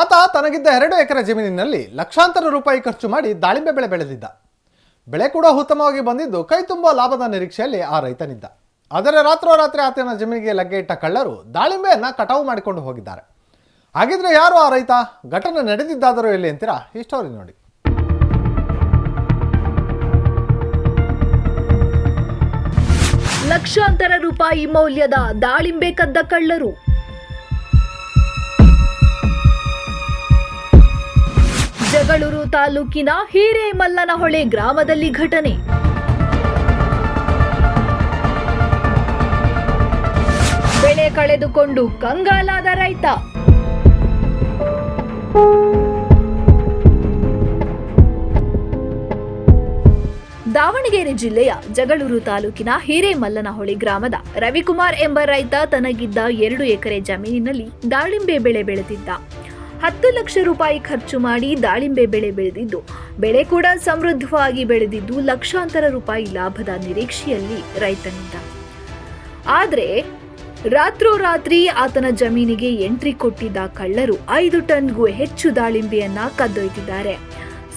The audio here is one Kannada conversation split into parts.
ಆತ ತನಗಿದ್ದ ಎರಡು ಎಕರೆ ಜಮೀನಿನಲ್ಲಿ ಲಕ್ಷಾಂತರ ರೂಪಾಯಿ ಖರ್ಚು ಮಾಡಿ ದಾಳಿಂಬೆ ಬೆಳೆ ಬೆಳೆದಿದ್ದ. ಬೆಳೆ ಕೂಡ ಉತ್ತಮವಾಗಿ ಬಂದಿದ್ದು ಕೈ ತುಂಬ ಲಾಭದ ನಿರೀಕ್ಷೆಯಲ್ಲಿ ಆ ರೈತನಿದ್ದ. ಆದರೆ ರಾತ್ರೋರಾತ್ರಿ ಆತನ ಜಮೀನಿಗೆ ಲಗ್ಗೆ ಇಟ್ಟ ಕಳ್ಳರು ದಾಳಿಂಬೆಯನ್ನು ಕಟಾವು ಮಾಡಿಕೊಂಡು ಹೋಗಿದ್ದಾರೆ. ಹಾಗಿದ್ರೆ ಯಾರು ಆ ರೈತ? ಘಟನೆ ನಡೆದಿದ್ದಾದರೂ ಎಲ್ಲಿ ಅಂತೀರಾ? ಈ ನೋಡಿ. ಲಕ್ಷಾಂತರ ರೂಪಾಯಿ ಮೌಲ್ಯದ ದಾಳಿಂಬೆ ಕದ್ದ ಕಳ್ಳರು. ಜಗಳೂರು ತಾಲೂಕಿನ ಹಿರೇಮಲ್ಲನಹೊಳೆ ಗ್ರಾಮದಲ್ಲಿ ಘಟನೆ. ಬೆಳೆ ಕಳೆದುಕೊಂಡು ಕಂಗಾಲಾದ ರೈತ. ದಾವಣಗೆರೆ ಜಿಲ್ಲೆಯ ಜಗಳೂರು ತಾಲೂಕಿನ ಹಿರೇಮಲ್ಲನಹೊಳಿ ಗ್ರಾಮದ ರವಿಕುಮಾರ್ ಎಂಬ ರೈತ ತನಗಿದ್ದ ಎರಡು ಎಕರೆ ಜಮೀನಿನಲ್ಲಿ ದಾಳಿಂಬೆ ಬೆಳೆ ಬೆಳೆದಿದ್ದ. ಹತ್ತು ಲಕ್ಷ ರೂಪಾಯಿ ಖರ್ಚು ಮಾಡಿ ದಾಳಿಂಬೆ ಬೆಳೆ ಬೆಳೆದಿದ್ದು. ಬೆಳೆ ಕೂಡ ಸಮೃದ್ಧವಾಗಿ ಬೆಳೆದಿದ್ದು ಲಕ್ಷಾಂತರ ರೂಪಾಯಿ ಲಾಭದ ನಿರೀಕ್ಷೆಯಲ್ಲಿ ರೈತನಿದ್ದ ಆದರೆ ರಾತ್ರೋರಾತ್ರಿ ಆತನ ಜಮೀನಿಗೆ ಎಂಟ್ರಿ ಕೊಟ್ಟಿದ್ದ ಕಳ್ಳರು ಐದು ಟನ್ಗೂ ಹೆಚ್ಚು ದಾಳಿಂಬೆಯನ್ನ ಕದ್ದೊಯ್ದಿದ್ದಾರೆ.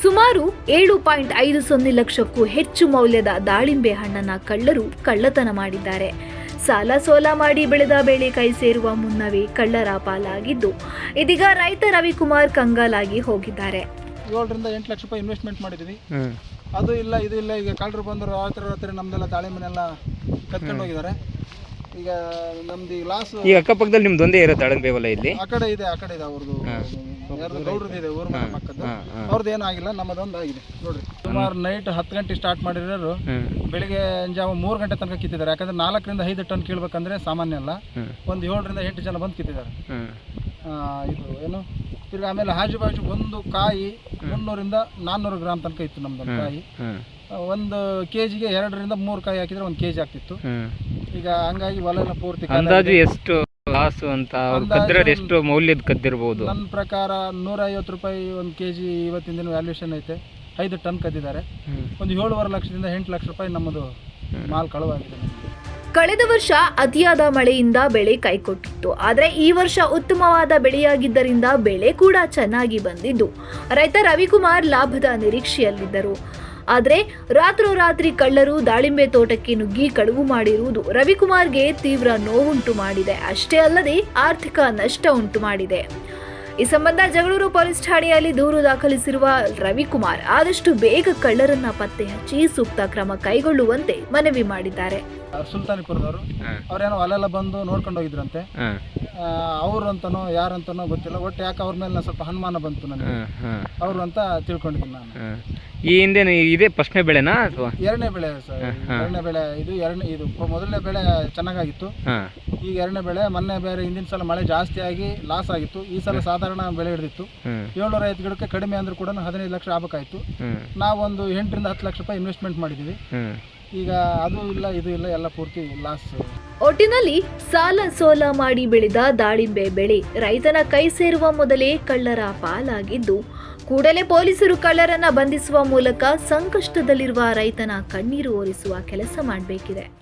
ಸುಮಾರು ಏಳು ಪಾಯಿಂಟ್ ಐದು ಸೊನ್ನೆ ಲಕ್ಷಕ್ಕೂ ಹೆಚ್ಚು ಮೌಲ್ಯದ ದಾಳಿಂಬೆ ಹಣ್ಣನ್ನ ಕಳ್ಳರು ಕಳ್ಳತನ ಮಾಡಿದ್ದಾರೆ. ಸಾಲ ಸೋಲ ಮಾಡಿ ಬೆಳೆದ ಬೆಳೆ ಕೈ ಸೇರುವ ಮುನ್ನವೇ ಕಳ್ಳರ ಪಾಲಾಗಿದ್ದು ಇದೀಗ ರೈತ ರವಿಕುಮಾರ್ ಕಂಗಾಲಾಗಿ ಹೋಗಿದ್ದಾರೆ. ಏಳರಿಂದ ಎಂಟು ಲಕ್ಷ ರೂಪಾಯಿ ಇನ್ವೆಸ್ಟ್ಮೆಂಟ್ ಮಾಡಿದ್ವಿ. ಅದು ಇಲ್ಲ ಇದು ಇಲ್ಲ ಈಗ ಕಳ್ಳರು ಬಂದರು ರಾತ್ರಿ ರಾತ್ರಿ ನಮ್ದೆಲ್ಲ ಮನೆಲ್ಲ ಕತ್ಕೊಂಡು ಹೋಗಿದ್ದಾರೆ. ಈಗ ನಮ್ದು ಈಗ ಲಾಸ್ ಈಗ ಅಕ್ಕಪಕ್ಕದಲ್ಲಿ ನಿಮ್ದು ಒಂದೇ ಇರೋ ದಾಳಿಂಬೆ ಹೊಲ ಇಲ್ಲಿ? ಆ ಕಡೆ ಇದೆ ಆ ಕಡೆ ಇದೆ ಅವ್ರದ್ದು ಗೌಡ್ರದ್ದು ಊರ ಮನೆ ಪಕ್ಕದ್ದು. ಅವ್ರದ್ದು ಏನೂ ಆಗಿಲ್ಲ ನಮ್ಮದೊಂದು ಆಗಿದೆ. ನೋಡ್ರಿ ಸುಮಾರು ನೈಟ್ ಹತ್ತು ಗಂಟೆ ಸ್ಟಾರ್ಟ್ ಮಾಡಿರೋರು ಬೆಳಿಗ್ಗೆ ಜಾವ ಮೂರು ಗಂಟೆ ತನಕ ಕಿತ್ತಿದ್ದಾರೆ. ಯಾಕಂದ್ರೆ ನಾಲ್ಕರಿಂದ ಐದು ಟನ್ ಕೀಳ್ಬೇಕಂದ್ರೆ ಸಾಮಾನ್ಯ ಅಲ್ಲ. ಒಂದು ಏಳರಿಂದ ಎಂಟು ಜನ ಬಂದು ಕಿತ್ತಿದ್ದಾರೆ. ಇದು ಏನು? ತಿರ್ಗಿ ಆಮೇಲೆ ಹಾಜು ಬಾಜು ಒಂದು ಕಾಯಿ ಮುನ್ನೂರಿಂದ ನಾನ್ನೂರು ಗ್ರಾಮ್ ತನಕ ಇತ್ತು ನಮ್ದೊಂದು ಕಾಯಿ. ಒಂದು ಕೆ ಜಿಗೆ ಎರಡರಿಂದ ಮೂರು ಕಾಯಿ ಹಾಕಿದ್ರೆ ಒಂದು ಕೆಜಿ ಆಗ್ತಿತ್ತು. ಈಗ ಹಂಗಾಗಿ ಹೊಲ ಪೂರ್ತಿ ಅಂದಾಜು ಎಷ್ಟು ಲಾಸ್ ಅಂತ ಅವ್ರು ಕದ್ದಿರೋದು ಎಷ್ಟು ಮೌಲ್ಯದ ಕದ್ದಿರ್ಬೋದು. ನನ್ನ ಪ್ರಕಾರ ನೂರ ಐವತ್ತು ರೂಪಾಯಿ ಒಂದು ಕೆ ಜಿ ಇವತ್ತಿನ ದಿನ ವ್ಯಾಲ್ಯೂಷನ್ ಐತೆ. ಐದು ಟನ್ ಕದ್ದಿದ್ದಾರೆ. ಒಂದು ಏಳುವರೆ ಲಕ್ಷದಿಂದ ಎಂಟು ಲಕ್ಷ ರೂಪಾಯಿ ನಮ್ಮದು ಮಾಲ್ ಕಳುವಾಗಿದೆ ಕಳೆದ ವರ್ಷ ಅತಿಯಾದ ಮಳೆಯಿಂದ ಬೆಳೆ ಕೈಕೊಟ್ಟಿತ್ತು. ಆದರೆ ಈ ವರ್ಷ ಉತ್ತಮವಾದ ಬೆಳೆಯಾಗಿದ್ದರಿಂದ ಬೆಳೆ ಕೂಡ ಚೆನ್ನಾಗಿ ಬಂದಿದ್ದು. ರೈತ ರವಿಕುಮಾರ್ ಲಾಭದ ನಿರೀಕ್ಷೆಯಲ್ಲಿದ್ದರು. ಆದರೆ ರಾತ್ರೋರಾತ್ರಿ ಕಳ್ಳರು ದಾಳಿಂಬೆ ತೋಟಕ್ಕೆ ನುಗ್ಗಿ ಕಳುವು ಮಾಡಿರುವುದು ರವಿಕುಮಾರ್ಗೆ ತೀವ್ರ ನೋವುಂಟು ಮಾಡಿದೆ. ಅಷ್ಟೇ ಅಲ್ಲದೆ ಆರ್ಥಿಕ ನಷ್ಟ ಉಂಟು ಮಾಡಿದೆ. ಈ ಸಂಬಂಧ ಜಗಳೂರು ಪೊಲೀಸ್ ಠಾಣೆಯಲ್ಲಿ ದೂರು ದಾಖಲಿಸಿರುವ ರವಿಕುಮಾರ್ ಆದಷ್ಟು ಬೇಗ ಕಳ್ಳರನ್ನ ಪತ್ತೆ ಹಚ್ಚಿ ಸೂಕ್ತ ಕ್ರಮ ಕೈಗೊಳ್ಳುವಂತೆ ಮನವಿ ಮಾಡಿದ್ದಾರೆ. ಸುಲ್ತಾನಿಪುರದವರು. ಅವ್ರೇನೋ ಅಲ್ಲೆಲ್ಲ ಬಂದು ನೋಡ್ಕೊಂಡು ಹೋಗಿದ್ರಂತೆ ಅವ್ರು ಅಂತನೋ ಯಾರಂತನೋ ಗೊತ್ತಿಲ್ಲ. ಒಟ್ಟು ಯಾಕೆ ಅವ್ರ ಮೇಲೆ ಸ್ವಲ್ಪ ಅನುಮಾನ ಬಂತು ನನಗೆ. ಅವರು ಅಂತ ತಿಳ್ಕೊಂಡಿದ್ದೀನಿ ನಾನು. ಈ ಹಿಂದೆ ಇದೇ ಫಸ್ಟ್ನೇ ಬೆಳೆನಾ ಅಥವಾ? ಎರಡನೇ ಬೆಳೆ ಸರ್ ಎರಡನೇ ಬೆಳೆ ಇದು ಎರಡನೇ ಇದು ಮೊದಲನೇ ಬೆಳೆ ಚೆನ್ನಾಗಾಗಿತ್ತು. ಈಗ ಎರಡನೇ ಬೆಳೆ ಮೊನ್ನೆ ಬೇರೆ ಹಿಂದಿನ ಸಲ ಮಳೆ ಜಾಸ್ತಿ ಆಗಿ ಲಾಸ್ ಆಗಿತ್ತು. ಈ ಸಲ ಸಾಧಾರಣ ಬೆಳೆ ಹಿಡಿದಿತ್ತು. ಹ್ಮ್. ಏಳ್ನೂರ ಐವತ್ತು ಗಿಡಕ್ಕೆ ಕಡಿಮೆ ಅಂದ್ರೂ ಕೂಡ ಹದಿನೈದು ಲಕ್ಷ ಆಗಬೇಕಾಯ್ತು ನಾವೊಂದು ಎಂಟರಿಂದ ಹತ್ತು ಲಕ್ಷ ರೂಪಾಯಿ ಇನ್ವೆಸ್ಟ್ಮೆಂಟ್ ಮಾಡಿದ್ದೀವಿ. ಈಗ ಅದು ಇಲ್ಲ ಇದು ಇಲ್ಲ ಎಲ್ಲ ಪೂರ್ತಿ ಲಾಸ್ ಒಟ್ಟಿನಲ್ಲಿ ಸಾಲ ಸೋಲ ಮಾಡಿ ಬೆಳೆದ ದಾಳಿಂಬೆ ಬೆಳೆ ರೈತನ ಕೈ ಸೇರುವ ಮೊದಲೇ ಕಳ್ಳರ ಪಾಲಾಗಿದ್ದು ಕೂಡಲೇ ಪೊಲೀಸರು ಕಳ್ಳರನ್ನ ಬಂಧಿಸುವ ಮೂಲಕ ಸಂಕಷ್ಟದಲ್ಲಿರುವ ರೈತನ ಕಣ್ಣೀರು ಒರಿಸುವ ಕೆಲಸ ಮಾಡಬೇಕಿದೆ.